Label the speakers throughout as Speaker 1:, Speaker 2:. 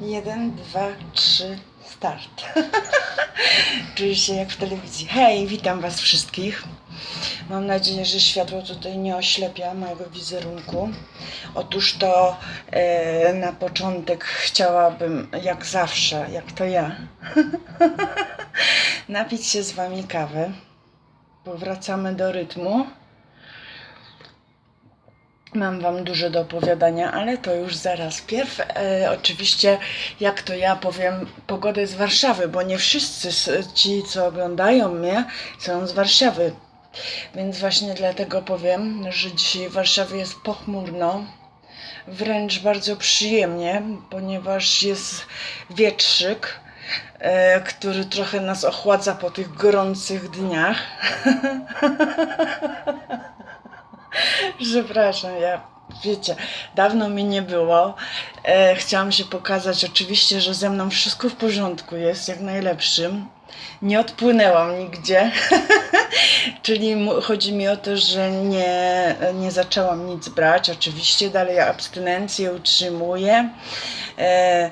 Speaker 1: Jeden, dwa, trzy, start. Czuję się jak w telewizji. Hej, witam Was wszystkich. Mam nadzieję, że światło tutaj nie oślepia mojego wizerunku. Otóż to e, na początek chciałabym, jak zawsze, jak to ja, napić się z Wami kawy. Powracamy do rytmu. Mam Wam dużo do opowiadania, ale to już zaraz. Pierw e, oczywiście, jak to ja powiem, pogodę z Warszawy, bo nie wszyscy ci, co oglądają mnie, są z Warszawy. Więc właśnie dlatego powiem, że dzisiaj w Warszawie jest pochmurno, wręcz bardzo przyjemnie, ponieważ jest wietrzyk, e, który trochę nas ochładza po tych gorących dniach. Przepraszam, ja wiecie, dawno mi nie było. E, chciałam się pokazać, oczywiście, że ze mną wszystko w porządku jest, jak najlepszym. Nie odpłynęłam nigdzie. Czyli chodzi mi o to, że nie, nie zaczęłam nic brać. Oczywiście dalej abstynencję utrzymuję. E,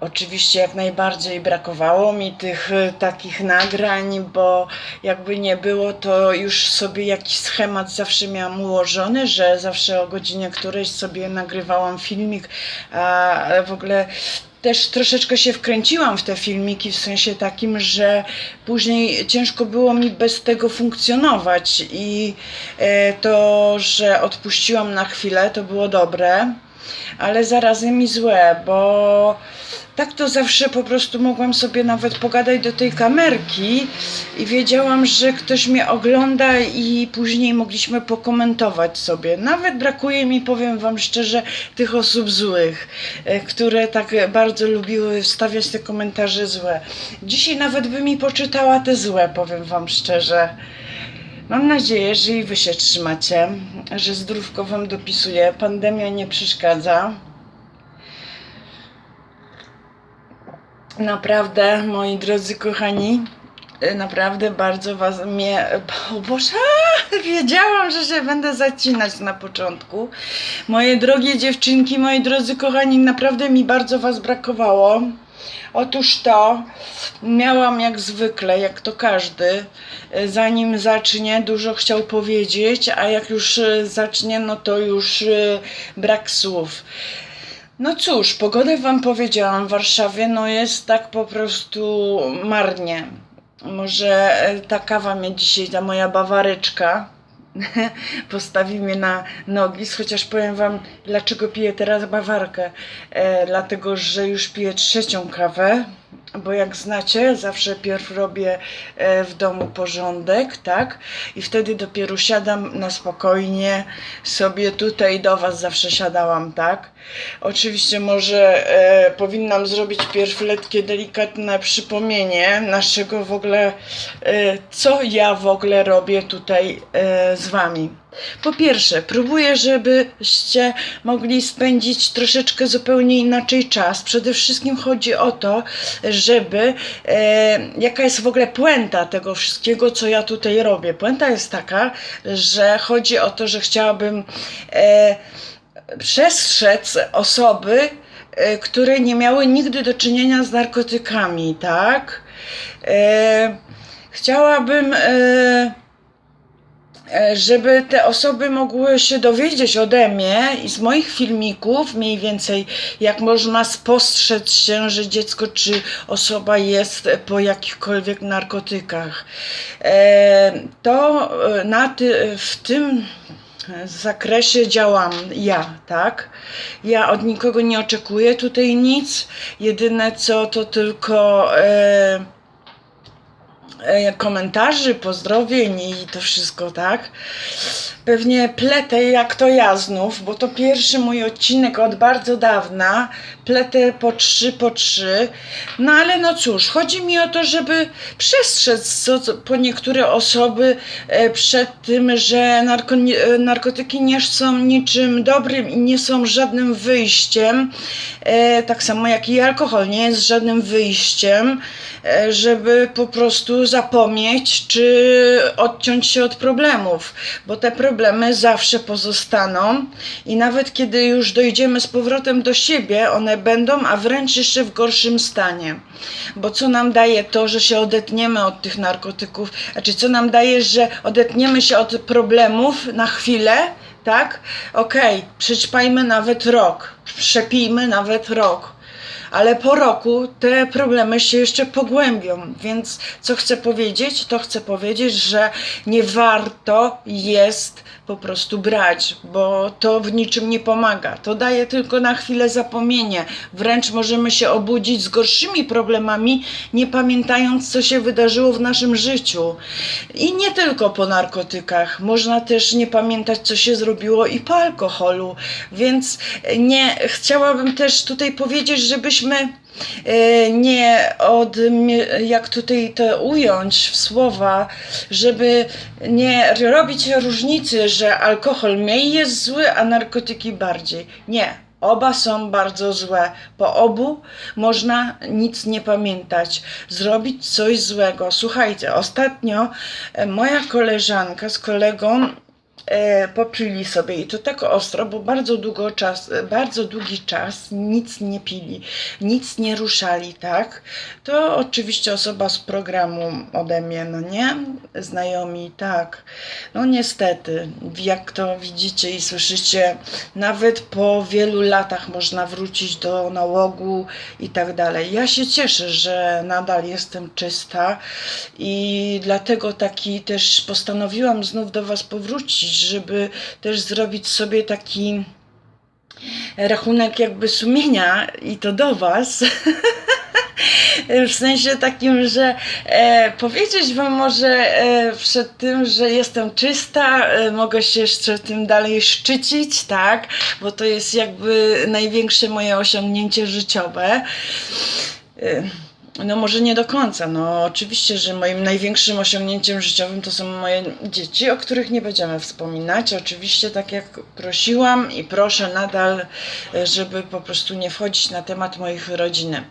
Speaker 1: Oczywiście jak najbardziej brakowało mi tych e, takich nagrań, bo jakby nie było, to już sobie jakiś schemat zawsze miałam ułożony, że zawsze o godzinie którejś sobie nagrywałam filmik, a w ogóle też troszeczkę się wkręciłam w te filmiki w sensie takim, że później ciężko było mi bez tego funkcjonować i e, to, że odpuściłam na chwilę, to było dobre, ale zarazem i złe, bo tak to zawsze po prostu mogłam sobie nawet pogadać do tej kamerki i wiedziałam, że ktoś mnie ogląda i później mogliśmy pokomentować sobie. Nawet brakuje mi, powiem Wam szczerze, tych osób złych, e, które tak bardzo lubiły wstawiać te komentarze złe. Dzisiaj nawet by mi poczytała te złe, powiem Wam szczerze. Mam nadzieję, że i Wy się trzymacie, że zdrówko Wam dopisuje, pandemia nie przeszkadza. Naprawdę, moi drodzy kochani, y, naprawdę bardzo was mnie. O Boże, wiedziałam, że się będę zacinać na początku. Moje drogie dziewczynki, moi drodzy kochani, naprawdę mi bardzo was brakowało. Otóż to miałam jak zwykle, jak to każdy, y, zanim zacznie, dużo chciał powiedzieć, a jak już y, zacznie, no to już y, brak słów. No cóż, pogodę wam powiedziałam w Warszawie, no jest tak po prostu marnie. Może e, ta kawa mnie dzisiaj, ta moja bawaryczka, postawi mnie na nogi, chociaż powiem wam, dlaczego piję teraz bawarkę. E, dlatego, że już piję trzecią kawę, bo jak znacie, zawsze pierw robię e, w domu porządek, tak? I wtedy dopiero siadam na spokojnie sobie tutaj do was zawsze siadałam, tak? Oczywiście może e, powinnam zrobić pierw lekkie, delikatne przypomnienie naszego w ogóle, e, co ja w ogóle robię tutaj e, z wami. Po pierwsze, próbuję, żebyście mogli spędzić troszeczkę zupełnie inaczej czas. Przede wszystkim chodzi o to, żeby e, jaka jest w ogóle puenta tego wszystkiego, co ja tutaj robię. Puenta jest taka, że chodzi o to, że chciałabym e, przestrzec osoby, e, które nie miały nigdy do czynienia z narkotykami, tak? E, chciałabym. E, żeby te osoby mogły się dowiedzieć ode mnie i z moich filmików, mniej więcej jak można spostrzec się, że dziecko czy osoba jest po jakichkolwiek narkotykach. E, To e, na ty, w tym zakresie działam ja, tak? Ja od nikogo nie oczekuję tutaj nic. Jedyne co to tylko. E, e, komentarzy, pozdrowień i to wszystko, tak? Pewnie pletę jak to ja znów, bo to pierwszy mój odcinek od bardzo dawna. Pletę po trzy, po trzy. No ale no cóż, chodzi mi o to, żeby przestrzec co, co, po niektóre osoby e, przed tym, że narko, e, narkotyki nie są niczym dobrym i nie są żadnym wyjściem. E, tak samo jak i alkohol nie jest żadnym wyjściem, e, żeby po prostu zapomnieć, czy odciąć się od problemów, bo te problemy zawsze pozostaną i nawet kiedy już dojdziemy z powrotem do siebie, one będą, a wręcz jeszcze w gorszym stanie. Bo co nam daje to, że się odetniemy od tych narkotyków, znaczy co nam daje, że odetniemy się od problemów na chwilę, tak? Okej, przećpajmy nawet rok, przepijmy nawet rok ale po roku te problemy się jeszcze pogłębią. Więc co chcę powiedzieć? To chcę powiedzieć, że nie warto jest po prostu brać, bo to w niczym nie pomaga. To daje tylko na chwilę zapomnienie. Wręcz możemy się obudzić z gorszymi problemami, nie pamiętając, co się wydarzyło w naszym życiu. I nie tylko po narkotykach. Można też nie pamiętać, co się zrobiło i po alkoholu. Więc nie chciałabym też tutaj powiedzieć, żebyśmy e, nie od, jak tutaj to ująć w słowa, żeby nie robić różnicy, że alkohol mniej jest zły, a narkotyki bardziej. Nie. Oba są bardzo złe. Po obu można nic nie pamiętać, zrobić coś złego. Słuchajcie, ostatnio e, moja koleżanka z kolegą e, sobie i to tak ostro, bo bardzo długo czas, bardzo długi czas nic nie pili, nic nie ruszali, tak? To oczywiście osoba z programu ode mnie, no nie? Znajomi, tak. No niestety, jak to widzicie i słyszycie, nawet po wielu latach można wrócić do nałogu i tak dalej. Ja się cieszę, że nadal jestem czysta i dlatego taki też postanowiłam znów do Was powrócić, żeby też zrobić sobie taki rachunek jakby sumienia i to do Was. W sensie takim, że e, powiedzieć Wam może e, przed tym, że jestem czysta, e, mogę się jeszcze tym dalej szczycić, tak? Bo to jest jakby największe moje osiągnięcie życiowe. E, no może nie do końca. No oczywiście, że moim największym osiągnięciem życiowym to są moje dzieci, o których nie będziemy wspominać. Oczywiście tak jak prosiłam i proszę nadal, żeby po prostu nie wchodzić na temat moich rodziny.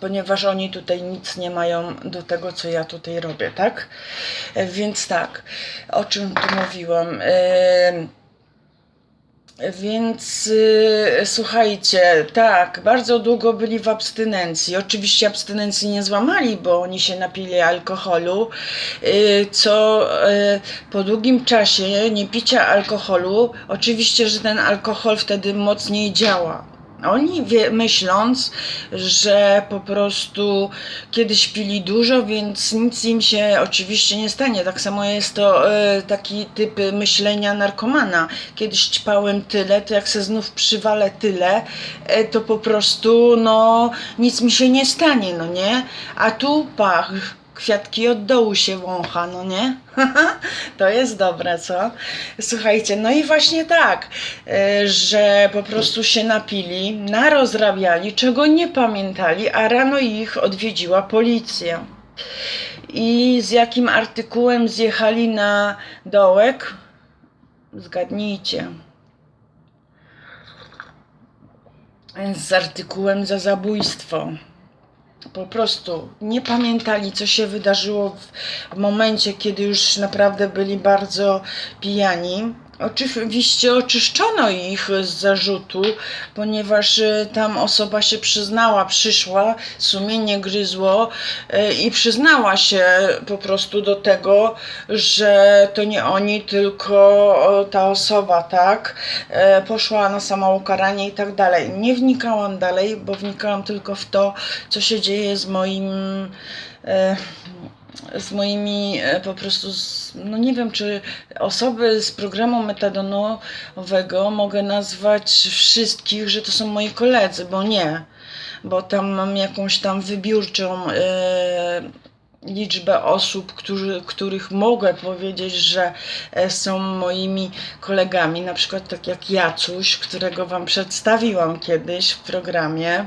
Speaker 1: Ponieważ oni tutaj nic nie mają do tego, co ja tutaj robię, tak? Więc tak, o czym tu mówiłam? Em, więc y, słuchajcie, tak, bardzo długo byli w abstynencji. Oczywiście abstynencji nie złamali, bo oni się napili alkoholu, y, co y, po długim czasie niepicia alkoholu, oczywiście, że ten alkohol wtedy mocniej działa. Oni wie, myśląc, że po prostu kiedyś pili dużo, więc nic im się oczywiście nie stanie. Tak samo jest to e, taki typ myślenia narkomana. Kiedyś ćpałem tyle, to jak se znów przywalę tyle, e, to po prostu no nic mi się nie stanie, no nie? A tu pach, kwiatki od dołu się wącha, no nie? to jest dobre, co? Słuchajcie, no i właśnie tak, e, że po prostu się napili, narozrabiali, czego nie pamiętali, a rano ich odwiedziła policja. I z jakim artykułem zjechali na dołek? Zgadnijcie. Z artykułem za zabójstwo po prostu nie pamiętali, co się wydarzyło w momencie, kiedy już naprawdę byli bardzo pijani. Oczywiście oczyszczono ich z zarzutu, ponieważ e, tam osoba się przyznała, przyszła, sumienie gryzło e, i przyznała się po prostu do tego, że to nie oni, tylko ta osoba, tak, e, poszła na samoukaranie i tak dalej. Nie wnikałam dalej, bo wnikałam tylko w to, co się dzieje z moim z moimi e, po prostu, z, no nie wiem, czy osoby z programu metadonowego mogę nazwać wszystkich, że to są moi koledzy, bo nie, bo tam mam jakąś tam wybiórczą e, liczbę osób, którzy, których mogę powiedzieć, że e, są moimi kolegami, na przykład tak jak Jacuś, którego Wam przedstawiłam kiedyś w programie.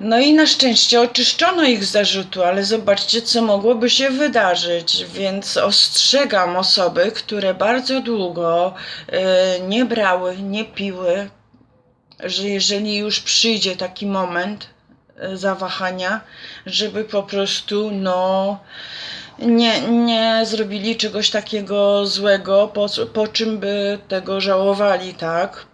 Speaker 1: No i na szczęście oczyszczono ich zarzutu, ale zobaczcie, co mogłoby się wydarzyć. Więc ostrzegam osoby, które bardzo długo y, nie brały, nie piły, że jeżeli już przyjdzie taki moment, y, zawahania, żeby po prostu no nie, nie zrobili czegoś takiego złego, po, po czym by tego żałowali, tak?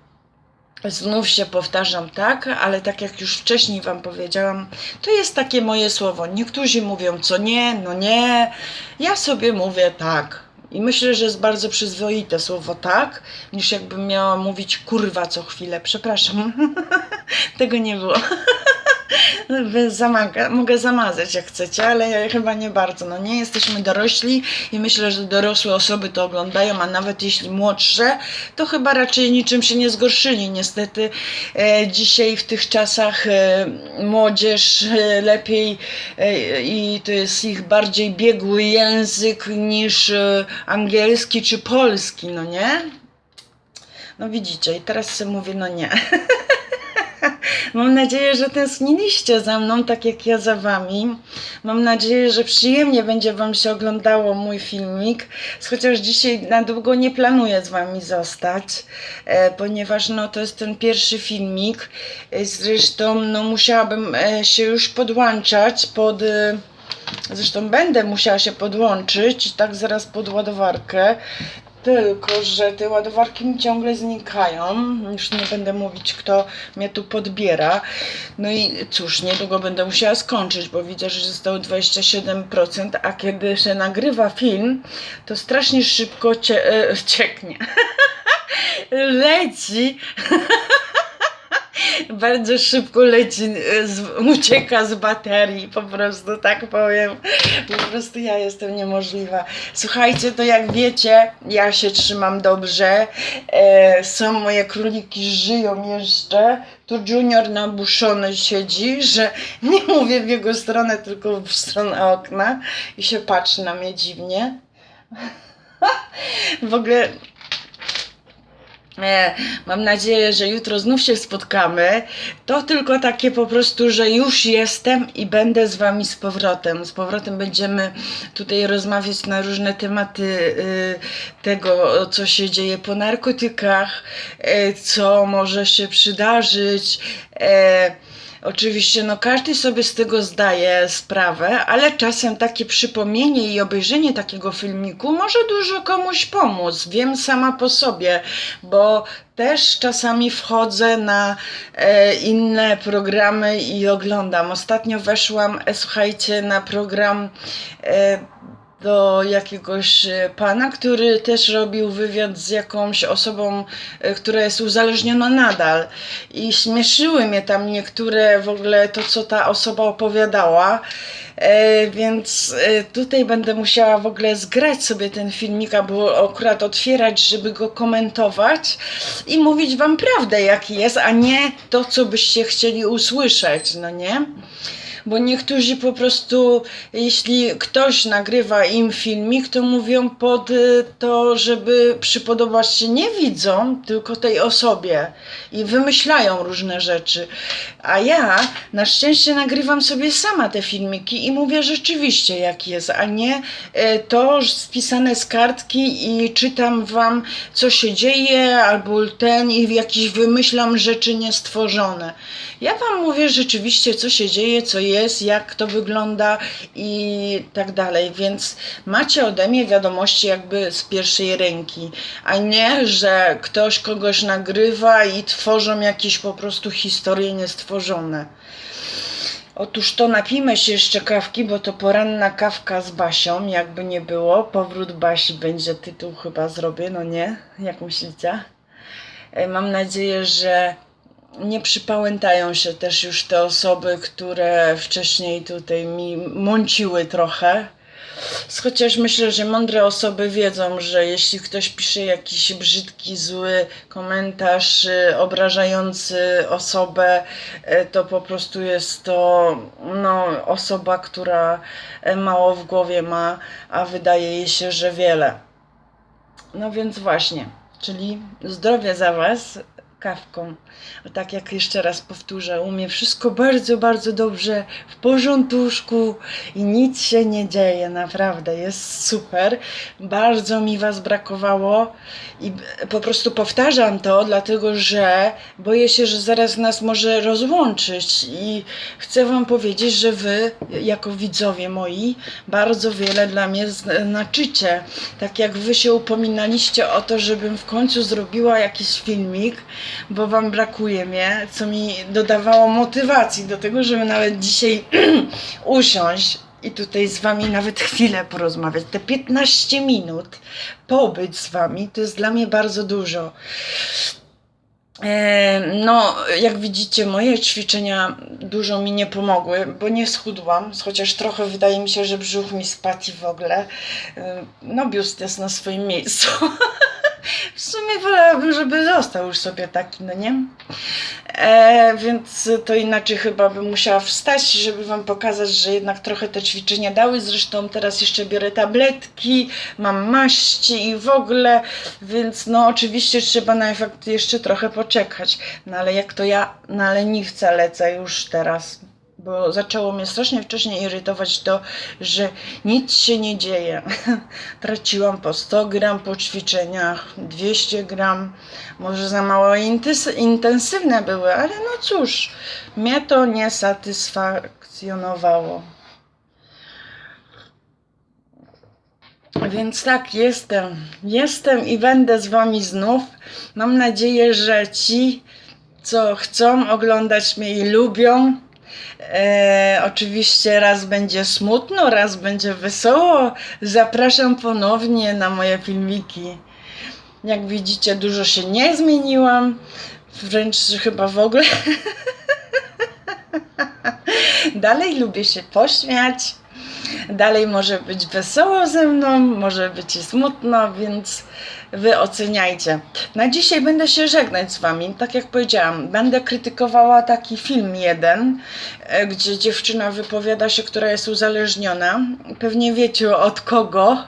Speaker 1: Znów się powtarzam, tak, ale tak jak już wcześniej Wam powiedziałam, to jest takie moje słowo. Niektórzy mówią, co nie, no nie. Ja sobie mówię tak. I myślę, że jest bardzo przyzwoite słowo tak, niż jakbym miała mówić kurwa co chwilę. Przepraszam, tego nie było. Mogę zamazać jak chcecie, ale ja chyba nie bardzo. No nie jesteśmy dorośli i myślę, że dorosłe osoby to oglądają, a nawet jeśli młodsze, to chyba raczej niczym się nie zgorszyli. Niestety e, dzisiaj w tych czasach e, młodzież e, lepiej e, i to jest ich bardziej biegły język niż e, angielski czy polski, no nie? No widzicie, i teraz sobie mówię, no nie. Mam nadzieję, że tęskniliście za mną, tak jak ja za wami. Mam nadzieję, że przyjemnie będzie wam się oglądało mój filmik, chociaż dzisiaj na długo nie planuję z wami zostać, e, ponieważ no, to jest ten pierwszy filmik. E, Zresztą no, musiałabym e, się już podłączać pod... Zresztą będę musiała się podłączyć tak zaraz pod ładowarkę. Tylko, że te ładowarki mi ciągle znikają. Już nie będę mówić, kto mnie tu podbiera. No i cóż, niedługo będę musiała skończyć, bo widzę, że zostało 27%, a kiedy się nagrywa film, to strasznie szybko cie, e, cieknie. Leci. Bardzo szybko leci, e, z, ucieka z baterii, po prostu tak powiem. Po prostu ja jestem niemożliwa. Słuchajcie, to jak wiecie, ja się trzymam dobrze. E, są moje króliki, żyją jeszcze. Tu Junior nabuszony siedzi, że nie mówię w jego stronę, tylko w stronę okna i się patrzy na mnie dziwnie. W ogóle Mam nadzieję, że jutro znów się spotkamy. To tylko takie po prostu, że już jestem i będę z Wami z powrotem. Z powrotem będziemy tutaj rozmawiać na różne tematy y, tego, co się dzieje po narkotykach, y, co może się przydarzyć. Oczywiście, no każdy sobie z tego zdaje sprawę, ale czasem takie przypomnienie i obejrzenie takiego filmiku może dużo komuś pomóc. Wiem sama po sobie, bo też czasami wchodzę na e, inne programy i oglądam. Ostatnio weszłam, e, słuchajcie, na program. E, do jakiegoś e, pana, który też robił wywiad z jakąś osobą, e, która jest uzależniona nadal. I śmieszyły mnie tam niektóre w ogóle to, co ta osoba opowiadała. E, więc e, tutaj będę musiała w ogóle zgrać sobie ten filmik, albo akurat otwierać, żeby go komentować i mówić wam prawdę, jaki jest, a nie to, co byście chcieli usłyszeć, no nie? Bo niektórzy po prostu, jeśli ktoś nagrywa im filmik, to mówią pod y, to, żeby przypodobać się nie widzą, tylko tej osobie i wymyślają różne rzeczy. A ja na szczęście nagrywam sobie sama te filmiki i mówię rzeczywiście jak jest, a nie y, to spisane z kartki i czytam wam co się dzieje albo ten i jakieś wymyślam rzeczy niestworzone. Ja wam mówię rzeczywiście co się dzieje, co jest, jak to wygląda i tak dalej, więc macie ode mnie wiadomości jakby z pierwszej ręki, a nie, że ktoś kogoś nagrywa i tworzą jakieś po prostu historie niestworzone. Otóż to napijmy się jeszcze kawki, bo to poranna kawka z Basią, jakby nie było. Powrót Basi będzie tytuł chyba zrobię, no nie? Jak myślicie? E, Mam nadzieję, że nie przypałętają się też już te osoby, które wcześniej tutaj mi mąciły trochę. Chociaż myślę, że mądre osoby wiedzą, że jeśli ktoś pisze jakiś brzydki, zły komentarz y, obrażający osobę, y, to po prostu jest to no, osoba, która y, mało w głowie ma, a wydaje jej się, że wiele. No więc właśnie, czyli zdrowie za Was, kawką. Tak jak jeszcze raz powtórzę, u mnie wszystko bardzo, bardzo dobrze, w porządku i nic się nie dzieje, naprawdę, jest super. Bardzo mi Was brakowało i po prostu powtarzam to, dlatego że boję się, że zaraz nas może rozłączyć i chcę Wam powiedzieć, że Wy, jako widzowie moi, bardzo wiele dla mnie znaczycie. Tak jak Wy się upominaliście o to, żebym w końcu zrobiła jakiś filmik, bo Wam brakuje mnie, co mi dodawało motywacji do tego, żeby nawet dzisiaj usiąść i tutaj z Wami nawet chwilę porozmawiać. Te 15 minut pobyć z Wami to jest dla mnie bardzo dużo. E, No, jak widzicie, moje ćwiczenia dużo mi nie pomogły, bo nie schudłam, chociaż trochę wydaje mi się, że brzuch mi spadł i w ogóle. E, No, biust jest na swoim miejscu. W sumie wolałabym, żeby został już sobie taki, no nie? E, więc to inaczej chyba bym musiała wstać, żeby Wam pokazać, że jednak trochę te ćwiczenia dały. Zresztą teraz jeszcze biorę tabletki, mam maści i w ogóle, więc no oczywiście trzeba na efekt jeszcze trochę poczekać. No ale jak to ja na leniwce lecę już teraz, bo zaczęło mnie strasznie wcześniej irytować to, że nic się nie dzieje. Traciłam po 100 gram po ćwiczeniach, 200 gram, może za mało intens- intensywne były, ale no cóż, mnie to nie satysfakcjonowało. Więc tak, jestem. Jestem i będę z Wami znów. Mam nadzieję, że ci, co chcą oglądać mnie i lubią, E, oczywiście raz będzie smutno, raz będzie wesoło. Zapraszam ponownie na moje filmiki. Jak widzicie, dużo się nie zmieniłam. Wręcz chyba w ogóle. Dalej lubię się pośmiać. Dalej może być wesoło ze mną, może być i smutno, więc wy oceniajcie. Na dzisiaj będę się żegnać z wami. Tak jak powiedziałam, będę krytykowała taki film jeden, e, gdzie dziewczyna wypowiada się, która jest uzależniona. Pewnie wiecie od kogo.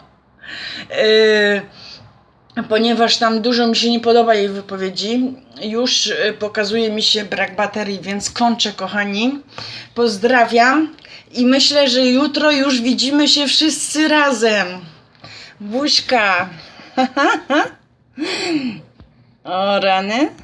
Speaker 1: Yy, ponieważ tam dużo mi się nie podoba jej wypowiedzi. Już y, pokazuje mi się brak baterii, więc kończę, kochani. Pozdrawiam i myślę, że jutro już widzimy się wszyscy razem. Buźka. o rany.